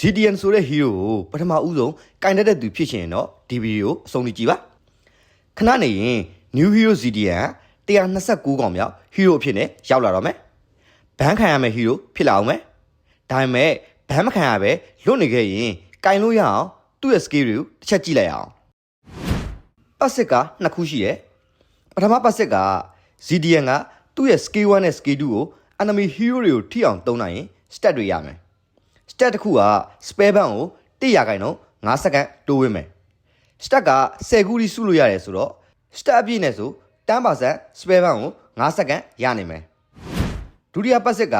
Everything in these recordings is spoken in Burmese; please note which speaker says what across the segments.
Speaker 1: ZDN ဆိုတဲ့ hero ကိုပထမဦးဆုံးကင်တတ်တဲ့သူဖြစ်ရှင်ရင်တော့ဒီဗီဒီယိုအဆုံးထိကြည့်ပါခဏနေရင် New Hero ZDN 129កောင်မြောက် hero အဖြစ်နဲ့ရောက်လာတော့မယ်ဘန်းခံရမယ့် hero ဖြစ်လာအောင်မယ်ဒါပေမဲ့ဘန်းမခံရပဲလွတ်နေခဲ့ရင်ကင်လို့ရအောင်သူ့ရဲ့ skill တွေကိုတစ်ချက်ကြည့်လိုက်အောင်ပတ်စစ်ကနှစ်ခုရှိတယ်ပထမပတ်စစ်က ZDN ကသူ့ရဲ့ skill 1နဲ့ skill 2ကို enemy hero တွေကိုထိအောင်သုံးနိုင်ရင် stat တွေရမယ် stat တစ်ခုက spare band ကို100ရာခိုင်နှုန်း5စက္ကန့်တိုးဝင်းမယ် stat က10ခုထိစုလို့ရတယ်ဆိုတော့ stat အပြည့်နဲ့ဆို10% spare band ကို5စက္ကန့်ရနိုင်မယ်ဒုတိယပတ်စစ်က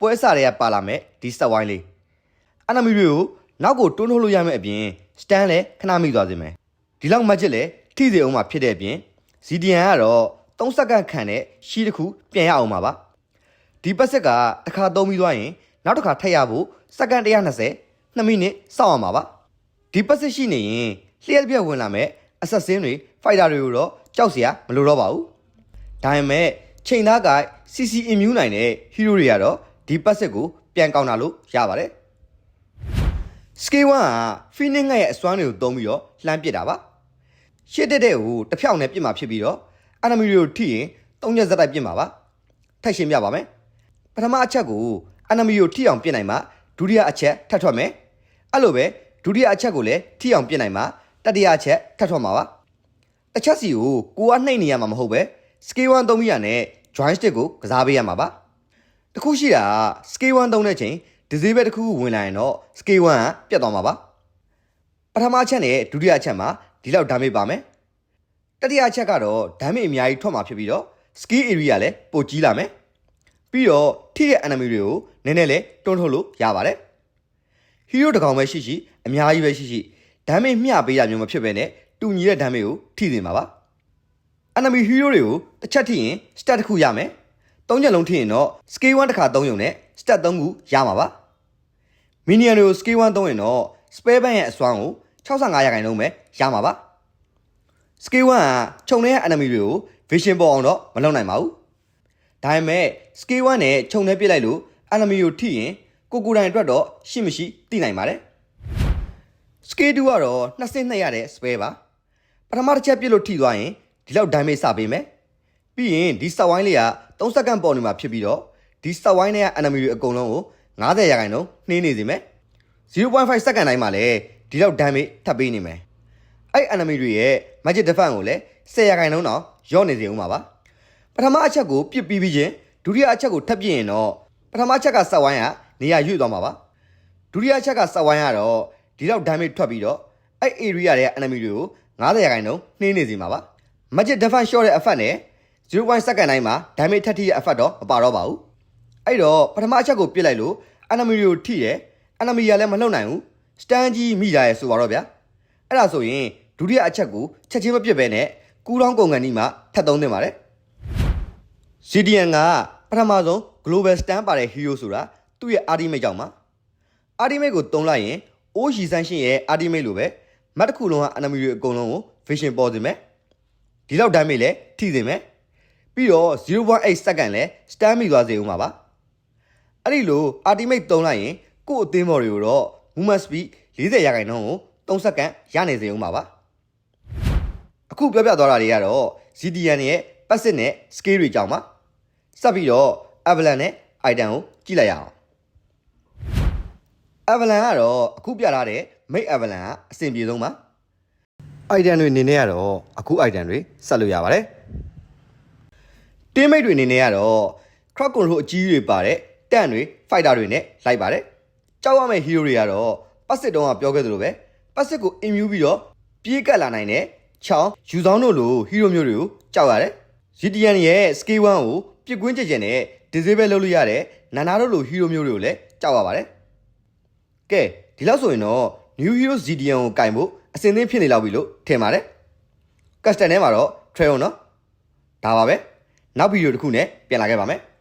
Speaker 1: ပွဲစားတွေကပါလာမဲ့ဒီ stat wine လေး enemy တွေကိုနောက်ကိုတွန်းထုတ်လို့ရမယ့်အပြင် stand လည်းခဏမိသွားစေမယ်ဒီလောက် magic လည်းထိစေအောင်မှာဖြစ်တဲ့အပြင် ZDN ကတော့3စက္ကန့်ခံတဲ့ရှီးတစ်ခုပြန်ရအောင်ပါပါဒီပတ်ဆက်ကတစ်ခါသုံးပြီးသွားရင်နောက်တစ်ခါထပ်ရဖို့ စက္ကန့်120 2မိနစ်စောင့်ရမှာပါဒီပတ်ဆက်ရှိနေရင်လျှက်ပြက်ဝင်လာမဲ့အဆက်စင်းတွေဖိုက်တာတွေကိုတော့ကြောက်စရာမလိုတော့ပါဘူးဒါပေမဲ့ချိန်သားက CC immune နိုင်တဲ့ hero တွေကတော့ဒီပတ်ဆက်ကိုပြန်ကောင်းတာလို့ရပါတယ် scale 1က phoenix ငှက်ရဲ့အစွမ်းတွေကိုသုံးပြီးတော့လှမ်းပစ်တာပါရှစ်တက်တဲ့ကိုတစ်ဖြောင်နဲ့ပစ်မှာဖြစ်ပြီးတော့ enemy တွေကိုထိရင်၃ချက်စက်တိုက်ပစ်မှာပါထပ်ရှင်းပြပါမယ်ပထမအချက်ကို enemy ကိုထိအောင်ပြစ်နိုင်မှ ဒုတိယအချက်ထပ်ထွက်မယ်အဲ့လိုပဲဒုတိယအချက်ကိုလည်းထိအောင်ပြစ်နိုင်မှတတိယအချက်ထပ်ထွက်မှာပါတစ်ချက်စီကိုကိုကနှိမ့်နေရမှာမဟုတ်ပဲ scale 1သုံးပြီးရနဲ့ join stick ကိုကစားပေးရမှာပါတခုရှိတာက scale 1သုံးတဲ့ချိန် disable တစ်ခုခုဝင်လာရင်တော့ scale 1ကပြတ်သွားမှာပါပထမအချက်နဲ့ဒုတိယအချက်မှာဒီလောက် damage ပါမယ်တတိယအချက်ကတော့ damage အများကြီးထွက်မှာဖြစ်ပြီးတော့ skill area လည်းပိုကြီးလာမယ် ပြီးတော့ထိတဲ့ enemy တွေကိုနည်းနည်းလေးတွန်းထုတ်လို့ရပါတယ် hero တစ်ကောင်ပဲရှိရှိအများကြီးပဲရှိရှိ damage မျှပေးတာမျိုးမဖြစ်ဘဲနဲ့တူညီတဲ့ damage ကိုထိနေမှာပါ enemy hero တွေကိုတစ်ချက်ထိရင် stat တစ်ခုရမယ်သုံးချက်လုံးထိရင်တော့ scale 1တစ်ခါသုံးရုံနဲ့ stat 3ခုရမှာပါ minion တွေကို scale 1သုံးရင်တော့ spare band ရဲ့အစွမ်းကို65ရာခိုင်နှုန်းပဲရမှာပါ scale 1ကခြုံတဲ့ enemy တွေကို vision ပေါ်အောင်တော့မလုပ်နိုင်ပါဘူး ဒါပေမဲ့ scale 1နဲ့ခြုံနေပြစ်လိုက်လို့ enemy ကိုထိရင်ကိုကိုယ်တိုင်အတွက်တော့ရှိမရှိသိနိုင်ပါတယ် scale 2ကတော့နှစ်ဆင့်နှိပ်ရတဲ့ spare ပါပထမတစ်ချက်ပြစ်လို့ထိသွားရင်ဒီလောက် damage စပေးမယ်ပြီးရင်ဒီစက်ဝိုင်းလေးက3စက္ကန့်ပေါ်နေမှာဖြစ်ပြီးတော့ဒီစက်ဝိုင်းနဲ့က enemy တွေအကုန်လုံးကို90ရာခိုင်နှုန်းနှင်းနေစေမယ်0.5စက္ကန့်တိုင်းမှာလည်းဒီလောက် damage ထပ်ပေးနေမယ်အဲ့ enemy တွေရဲ့ magic defense ကိုလည်း10ရာခိုင်နှုန်းတော့ရော့နေစေဦးမှာပါ ပထမအချက်ကိုပြစ်ပြီးပြီးချင်းဒုတိယအချက်ကိုထပ်ပြစ်ရင်တော့ပထမအချက်ကစက်ဝိုင်းကနေရာရွေ့သွားမှာပါဒုတိယအချက်ကစက်ဝိုင်းကတော့ဒီလောက် damage ထွက်ပြီးတော့အဲ့ area တွေက enemy တွေကို90ရာခိုင်နှုန်းနှင်းနေစီမှာပါ magic defense shot ရဲ့ effect နဲ့0.1 second တိုင်းမှာ damage ထပ်ထိရဲ့ effect တော့မပါတော့ပါဘူးအဲ့တော့ပထမအချက်ကိုပြစ်လိုက်လို့ enemy တွေကိုထိတယ် enemy ကလည်းမလှုပ်နိုင်ဘူး stand ကြီးမိတာရဲ့ဆိုပါတော့ဗျာအဲ့ဒါဆိုရင်ဒုတိယအချက်ကိုချက်ချင်းမပြစ်ဘဲနဲ့ကူးတောင်းကုန်ကန်ဒီမှာထပ်သုံးသင့်ပါတယ် CDN ကပထမဆုံး global stand ပါတဲ့ hero ဆိုတာသူ့ရဲ့ ultimate ကြောင့်ပါ ultimate ကိုတုံးလိုက်ရင် OG ဆန်းရှင်ရဲ့ ultimate လိုပဲမတ်တစ်ခုလုံးက enemy တွေအကုန်လုံးကို vision ပေါ်စေမယ်ဒီလောက် damage လည်းထိစေမယ်ပြီးတော့0.8 second လည်း stand မိသွားစေဦးမှာပါအဲ့ဒီလို ultimate တုံးလိုက်ရင်ကို့အသင်းမော်တွေကိုတော့ movement speed 40ရာခိုင်နှုန်းကို3စက္ကန့်ရနေစေဦးမှာပါအခုပြောပြသွားတာတွေကတော့ ZDN ရဲ့ passive နဲ့ skill တွေကြောင့်ပါ ဆက်ပြီးတော့ Avalanche နဲ့ item ကိုကြည့်လိုက်ရအောင် Avalanche ကတော့အခုပြထားတဲ့ Make Avalanche ကအဆင်ပြေဆုံးပါ item တွေအနေနဲ့ကတော့အခု item တွေဆက်လို့ရပါတယ် teammate တွေအနေနဲ့ကတော့ crowd control အကြီးကြီးတွေပါတဲ့တန့်တွေ fighter တွေနဲ့လိုက်ပါတယ်ကြောက်ရမယ့် hero တွေကတော့ပတ်စစ်တုံးကပြောခဲ့သလိုပဲပတ်စစ်ကို immune ပြီးတော့ပြေးကပ်လာနိုင်တဲ့ချောင်းယူဆောင်တို့လို hero မျိုးတွေကိုကြောက်ရတယ် GTN ရဲ့ skill 1ကို ပြစ်ကွင်းကျကျနဲ့ disable လုပ်လို့ရတဲ့နာနာတို့လို hero မျိုးတွေကိုလည်းကြောက်ရပါတယ်။ကဲဒီလောက်ဆိုရင်တော့ new hero GTN ကိုကင်ဖို့အစင်သင်းဖြစ်နေလောက်ပြီလို့ထင်ပါတယ်။ custom ထဲမှာတော့ trail နော်။ဒါပါပဲ။နောက်ဗီဒီယိုတစ်ခုနဲ့ပြန်လာခဲ့ပါမယ်။